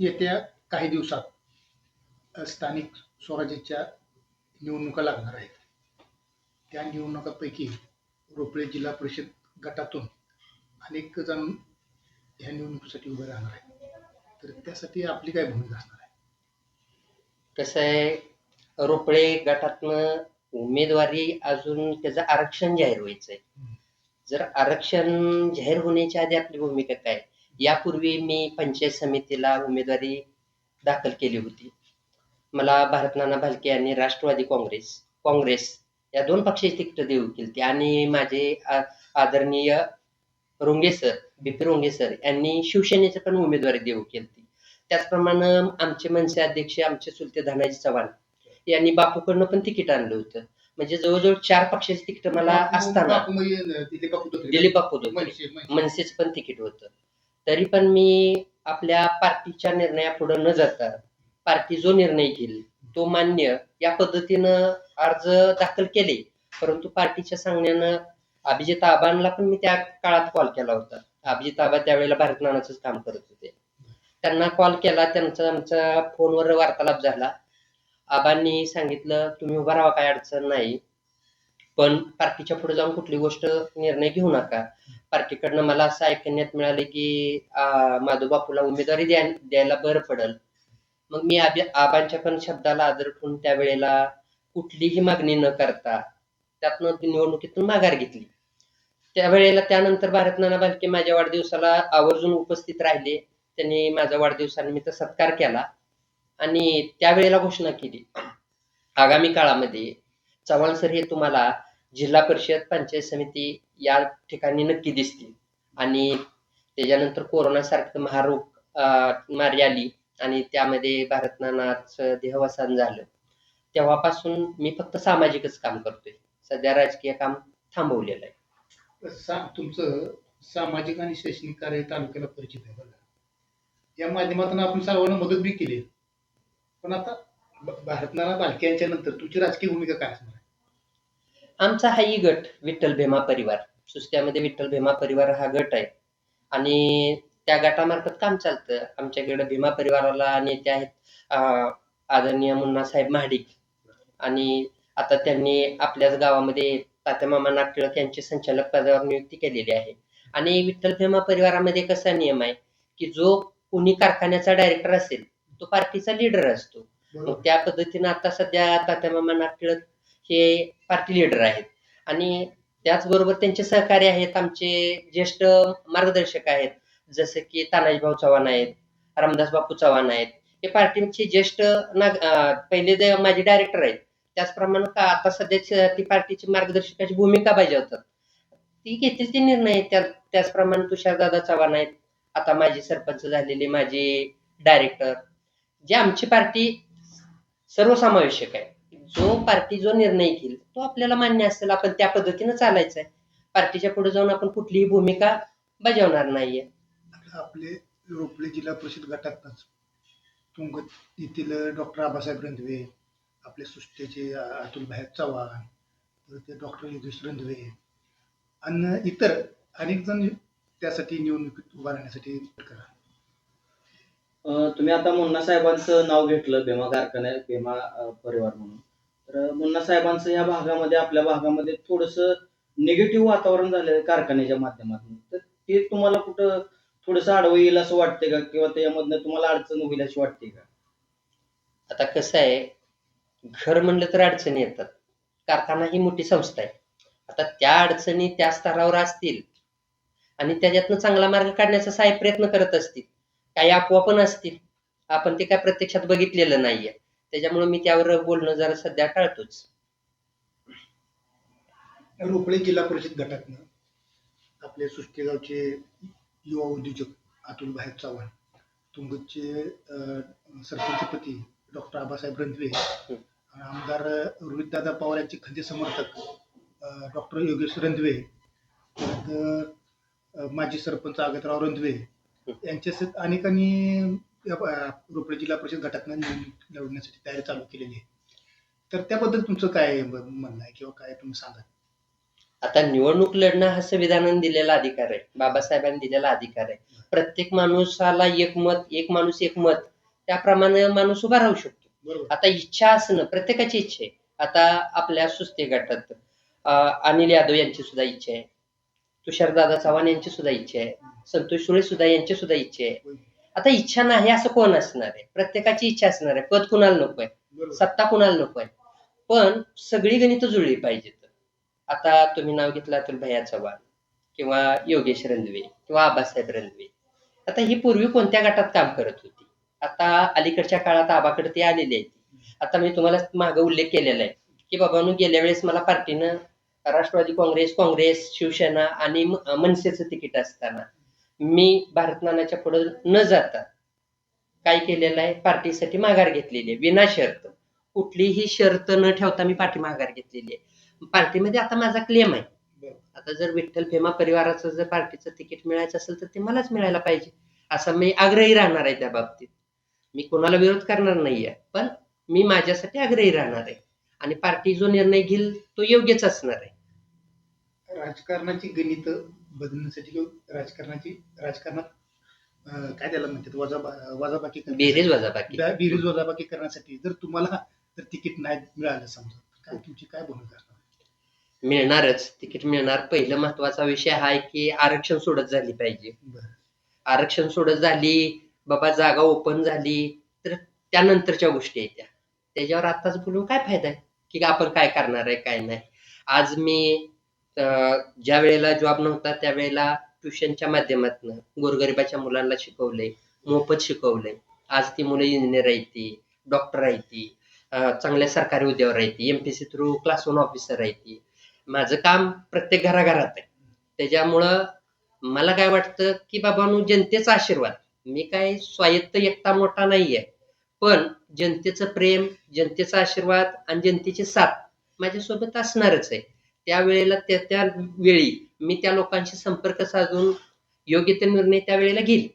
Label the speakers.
Speaker 1: येत्या काही दिवसात स्थानिक स्वराज्याच्या निवडणुका लागणार आहेत. त्या निवडणुकांपैकी रोपळे जिल्हा परिषद गटातून अनेक जण ह्या निवडणुकीसाठी उभे राहणार आहेत. तर त्यासाठी आपली काय भूमिका असणार आहे?
Speaker 2: कसं आहे रोपळे गटातनं उमेदवारी अजून त्याचं आरक्षण जाहीर व्हायचंय. जर आरक्षण जाहीर होण्याच्या आधी आपली भूमिका काय? यापूर्वी मी पंचायत समितीला उमेदवारी दाखल केली होती. मला भारत नाना भालके यांनी राष्ट्रवादी काँग्रेस काँग्रेस या दोन पक्षाची तिकीट देऊ केली आणि माझे आदरणीय Ronge sir B P Ronge sir यांनी शिवसेनेची पण उमेदवारी देऊ केली त्याचप्रमाणे आमचे मनसे अध्यक्ष आमचे सुलते धनाजी चव्हाण यांनी बापूकडनं पण तिकीट आणलं होतं. म्हणजे जवळजवळ चार पक्षाची तिकीट मला असताना
Speaker 1: बापू म्हणजे दिलीप बापू
Speaker 2: बापू होते. मनसेच पण तिकीट होतं. तरी पण मी आपल्या पार्टीच्या निर्णयापुढे न जाता पार्टी जो निर्णय घेईल तो मान्य या पद्धतीनं अर्ज दाखल केले. परंतु पार्टीच्या सांगण्यानं अभिजित आबांना पण मी त्या काळात कॉल केला होता. अभिजित आबा त्यावेळेला भारत नानाचंच काम करत होते. त्यांना कॉल केला त्यांचा आमचा फोनवर वार्तालाप झाला. आबांनी सांगितलं तुम्ही उभा राहा काय अडचण नाही. पण पार्टीच्या पुढे जाऊन कुठली गोष्ट निर्णय घेऊ नका. पार्टीकडनं मला असं ऐकण्यात मिळाले की माधव बापूला उमेदवारी द्या द्यायला बरं पडल. मग मी आबांच्या पण शब्दाला आदर ठेवून त्यावेळेला कुठलीही मागणी न करता त्यातनं निवडणुकीतून माघार घेतली. त्यावेळेला त्यानंतर भारत नाना बालके माझ्या वाढदिवसाला आवर्जून उपस्थित राहिले. त्यांनी माझा वाढदिवसानिमित्त सत्कार केला आणि त्यावेळेला घोषणा केली. आगामी काळामध्ये चव्हाण सर हे तुम्हाला जिल्हा परिषद पंचायत समिती या ठिकाणी नक्की दिसतील. आणि त्याच्यानंतर कोरोना सारखं महारोग मारी आली आणि त्यामध्ये भारत नानाचं देहवसान झालं. तेव्हापासून मी फक्त सामाजिकच काम करतोय. सध्या राजकीय काम थांबवलेलं आहे.
Speaker 1: सा- तुमचं सामाजिक आणि शैक्षणिक कार्य तालुक्याला परिचित आहे बघा. या माध्यमातून आपण सर्वांना मदत बी केली. पण आता ब- भारतनाना नंतर तुमची राजकीय भूमिका काय असणार?
Speaker 2: आमचा हाही गट विठ्ठल भेमा परिवार. सुस्त्यामध्ये विठ्ठल भेमा परिवार हा गट आहे. आणि त्या गटामार्फत काम चालतं. आमच्याकडे भीमा परिवाराला नेते आहेत आदरणीय मुन्नासाहेब महाडिक. आणि आता त्यांनी आपल्याच गावामध्ये तात्यामामा नाथ टिळक यांची संचालक पदावर नियुक्ती केलेली आहे. आणि विठ्ठल भेमा परिवारामध्ये कसा नियम आहे की जो कोणी कारखान्याचा डायरेक्टर असेल तो पार्टीचा लीडर असतो. त्या पद्धतीनं आता सध्या तात्यामामा नाथ टिळक हे पार्टी लीडर आहेत. आणि त्याचबरोबर त्यांचे सहकारी आहेत आमचे ज्येष्ठ मार्गदर्शक आहेत. जसे की तानाजी भाऊ चव्हाण आहेत रामदास बापू चव्हाण आहेत. हे पार्टीचे ज्येष्ठ नाग पहिले माझे डायरेक्टर आहेत त्याचप्रमाणे का आता सध्याची ती पार्टीची मार्गदर्शकाची भूमिका बजावतात. ती घेतील ते निर्णय त्या त्याचप्रमाणे तुषारदादा चव्हाण आहेत. आता माझे सरपंच झालेले माझे डायरेक्टर जे आमची पार्टी सर्वसमावेशक आहे. जो पार्टी जो निर्णय घेईल तो आपल्याला मान्य असेल आपण त्या पद्धतीनं चालायचं आहे पार्टीच्या पुढे जाऊन आपण कुठलीही भूमिका बजावणार नाहीये.
Speaker 1: आपले रोपळे जिल्हा परिषद गटातच तुंग येथील डॉक्टर आबासाहेब रंधवे आपले सुष्ट्याचे अतुल भाई चव्हाण परत ते डॉक्टर योगेश रंधवे आणि इतर अनेक जण त्यासाठी निवडणुकीत उभा राहण्यासाठी करा.
Speaker 3: अं, तुम्ही आता मुन्ना साहेबांचं नाव घेतलं भीमा कारखान्या भीमा परिवार म्हणून. तर मुन्ना साहेबांचं या भागामध्ये आपल्या भागामध्ये थोडस निगेटिव्ह वातावरण झालं कारखान्याच्या माध्यमातून. तर ते तुम्हाला कुठं थोडस आडवं येईल असं वाटतंय का? किंवा त्याच्यामधनं तुम्हाला अडचण होईल अशी वाटते का?
Speaker 2: आता कसं आहे घर म्हणलं तर अडचणी येतात. कारखाना ही मोठी संस्था आहे. आता त्या अडचणी त्या स्तरावर असतील आणि त्याच्यातनं चांगला मार्ग काढण्याचा साहेब प्रयत्न करत असतील. काही अफवा पण असतील. आपण ते काय प्रत्यक्षात बघितलेलं नाहीये. त्याच्यामुळे मी त्यावर बोलणं जरा सध्या टाळतोच.
Speaker 1: रोपळे जिल्हा परिषद गटातनं आपले सुष्टेगावचे युवा उद्योजक अतुल भाई चव्हाण तुंगतचे सरपंचपती डॉक्टर आबासाहेब रंधवे आमदार रोहितदादा पवार यांचे खंदे समर्थक डॉक्टर योगेश रंधवे परत माजी सरपंच आगतराव रंधवे यांच्यासहित अनेकांनी रोपळे जिल्हा परिषद गटातनं निवडणूक लढवण्यासाठी तयारी चालू केलेली आहे. तर त्याबद्दल तुमचं काय म्हणणं आहे किंवा काय तुम्ही सांगा
Speaker 2: आता निवडणूक लढणं हा संविधानाने दिलेला अधिकार आहे. बाबासाहेबांनी दिलेला अधिकार आहे. प्रत्येक माणूसाला एक मत एक माणूस एक मत त्याप्रमाणे माणूस उभा राहू शकतो. आता इच्छा असणं प्रत्येकाची इच्छा आहे. आता आपल्या सुस्ते गटात अनिल यादव यांची सुद्धा इच्छा आहे. तुषारदादा चव्हाण यांची सुद्धा इच्छा आहे. संतोष सुळे सुद्धा यांची सुद्धा इच्छा आहे. आता इच्छा नाही असं कोण असणार आहे? प्रत्येकाची इच्छा असणार आहे. पद कुणाला नको आहे? सत्ता कुणाला नको आहे? पण सगळी गणित जुळली पाहिजेत. आता तुम्ही नाव घेतलं अतुल भैया चव्हाण किंवा योगेश रंधवे किंवा आबासाहेब रंधवे. आता ही पूर्वी कोणत्या गटात काम करत होती? आता अलीकडच्या काळात आबाकडे ती आलेली आहे आता मी तुम्हाला मागे उल्लेख केलेला आहे की बाबांनो गेल्या वेळेस मला पार्टीनं राष्ट्रवादी काँग्रेस काँग्रेस शिवसेना आणि मनसेचं तिकीट असताना मी भारत नानाच्या पुढे न जाता काय केलेलं आहे? पार्टीसाठी माघार घेतलेली आहे. विना शर्त. कुठलीही शर्त न ठेवता मी पाठी माघार घेतलेली आहे. पार्टीमध्ये आता माझा क्लेम आहे. आता जर विठ्ठल फेमा परिवाराचं जर पार्टीचं तिकीट मिळायचं असेल तर ते मलाच मिळायला पाहिजे. असं मी आग्रही राहणार आहे त्या बाबतीत. मी कोणाला विरोध करणार नाहीये. पण मी माझ्यासाठी आग्रही राहणार आहे. आणि पार्टी जो निर्णय घेईल तो योग्यच असणार आहे.
Speaker 1: राजकारणाची गणित बदलण्यासाठी किंवा राजकारणाची राजकारणात काय त्याला म्हणतात वजा वजाबाकी
Speaker 2: बेरीज वजाबाकी.
Speaker 1: बेरीज वजाबाकी करण्यासाठी. जर तुम्हाला जर तिकीट नाही मिळालं समजा तर काय तुमची काय भूमिका असणार?
Speaker 2: मिळणारच. तिकीट मिळणार. पहिलं महत्त्वाचा विषय हा आहे की आरक्षण सोडत झाली पाहिजे.
Speaker 1: बरं.
Speaker 2: आरक्षण सोडत झाली बाबा जागा ओपन झाली तर त्यानंतरच्या गोष्टी आहेत त्या. त्याच्यावर आताच बोलून काय फायदा आहे? की आपण काय करणार आहे काय नाही? आज मी ज्या वेळेला जॉब नव्हता त्यावेळेला ट्युशनच्या माध्यमातून गोरगरिबाच्या मुलांना शिकवलंय मोफत शिकवलंय. आज ती मुलं इंजिनियर आहे ती डॉक्टर आहे ती चांगल्या सरकारी उद्योगावर आहेत ती MPC through class one officer आहे ती माझं काम प्रत्येक घराघरात आहे. त्याच्यामुळं मला काय वाटतं की बाबांनो जनतेचा आशीर्वाद. मी काय स्वायत्त एकटा मोठा नाहीये. पण जनतेचं प्रेम जनतेचा आशीर्वाद आणि जनतेची साथ माझ्यासोबत असणारच आहे. त्यावेळेला त्या त्या वेळी मी त्या लोकांशी संपर्क साधून योग्य ते निर्णय त्यावेळेला घेईल